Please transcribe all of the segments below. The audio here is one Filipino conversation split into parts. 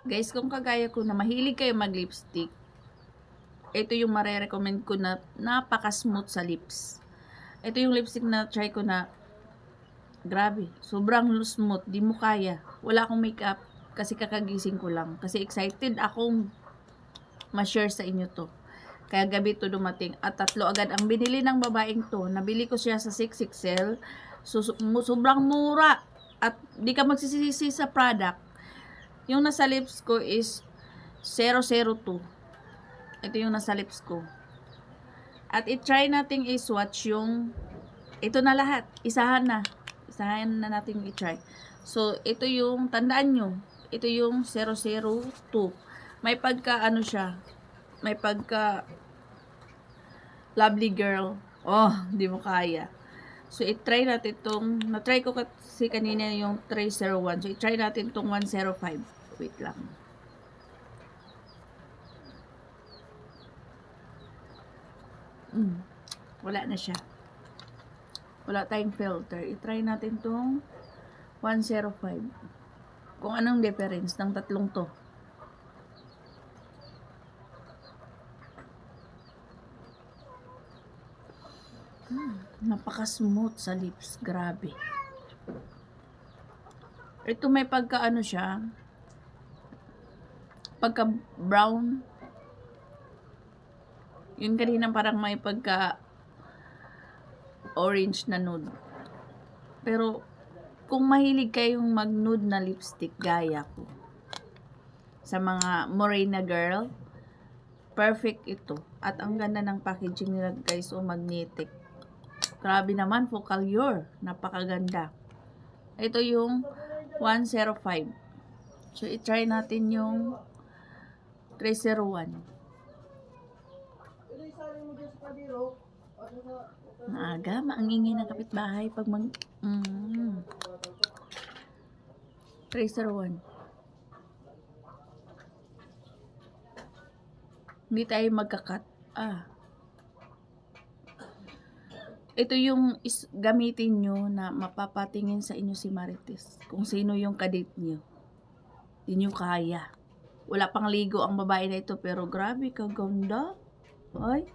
Guys, kung kagaya ko na mahilig kayo mag-lipstick, ito yung mare-recommend ko na napaka-smooth sa lips. Ito yung lipstick na try ko na grabe, sobrang smooth, di mo kaya. Wala akong makeup kasi kakagising ko lang. Kasi excited akong ma-share sa inyo to. Kaya gabi to dumating at tatlo agad ang binili ng babaeng to. Nabili ko siya sa 6XL. So, sobrang mura at di ka magsisisi sa product. Yung nasa lips ko is 002. Ito yung nasa lips ko. At i-try nating i-swatch yung ito na lahat. Isahan na. Isahan na natin i-try. So, ito yung, tandaan nyo, ito yung 002. May pagka, ano siya, may pagka, lovely girl. Oh, di mo kaya. So, i-try natin itong, na-try ko kasi kanina yung 301. So, i-try natin itong 105. Wait lang. Mm, wala na siya. Wala tayong filter. I-try natin itong 105. Kung anong difference ng tatlong to. Hmm, napaka-smooth sa lips. Grabe. Ito may pagka ano siya. Pagka brown. Yun kanina parang may pagka orange na nude. Pero kung mahilig kayong mag-nude na lipstick gaya ko sa mga morena girl, perfect ito. At ang ganda ng packaging nila guys, o magnetic. Grabe naman, Focalure. Napakaganda. Ito yung 105. So, i-try natin yung 301. Maaga, maangingin ng kapitbahay pag mag... Mm. 301. Hindi tayo magkakat. Ah. Ito yung is, gamitin nyo na mapapatingin sa inyo si Marites. Kung sino yung kadate nyo. Hindi nyo kaya. Wala pang ligo ang babae na ito pero grabe kaganda. Ay.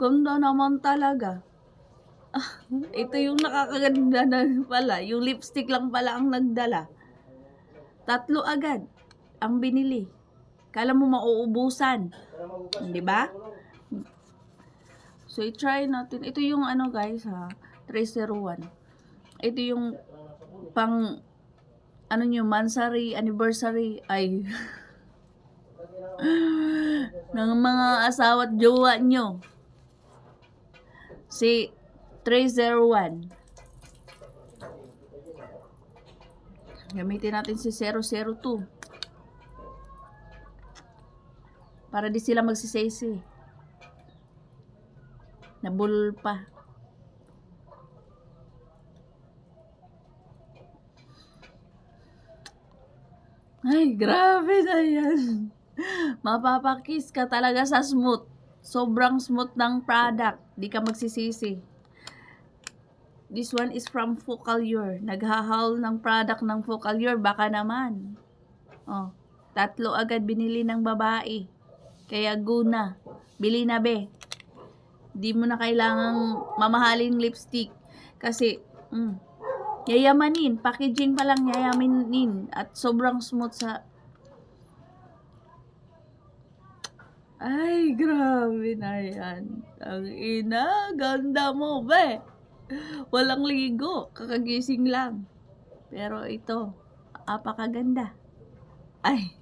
Ganda naman talaga. Ah, ito yung nakakaganda na pala. Yung lipstick lang pala ang nagdala. Tatlo agad ang binili. Kala mo mauubusan. Di ba? So, i-try natin. Ito yung ano guys ha. 301. Ito yung pang ano nyo, mansary, anniversary, ay ng mga asawa at jowa nyo. Si 301. Gamitin natin si 002. Para di sila magsisisi. Nabulol pa. Ay, grabe na yan. Mapapakis ka talaga sa smooth. Sobrang smooth ng product. Di ka magsisisi. This one is from Focalure. Naghahaul ng product ng Focalure. Baka naman. Oh, tatlo agad binili ng babae. Kaya guna. Bili na be. Di mo na kailangang mamahaling lipstick. Kasi, mm, yayamanin. Packaging pa lang yayamanin. At sobrang smooth sa... Ay, grabe na yan. Ang ina, ganda mo, be. Walang ligo. Kakagising lang. Pero ito, apakaganda. Ay.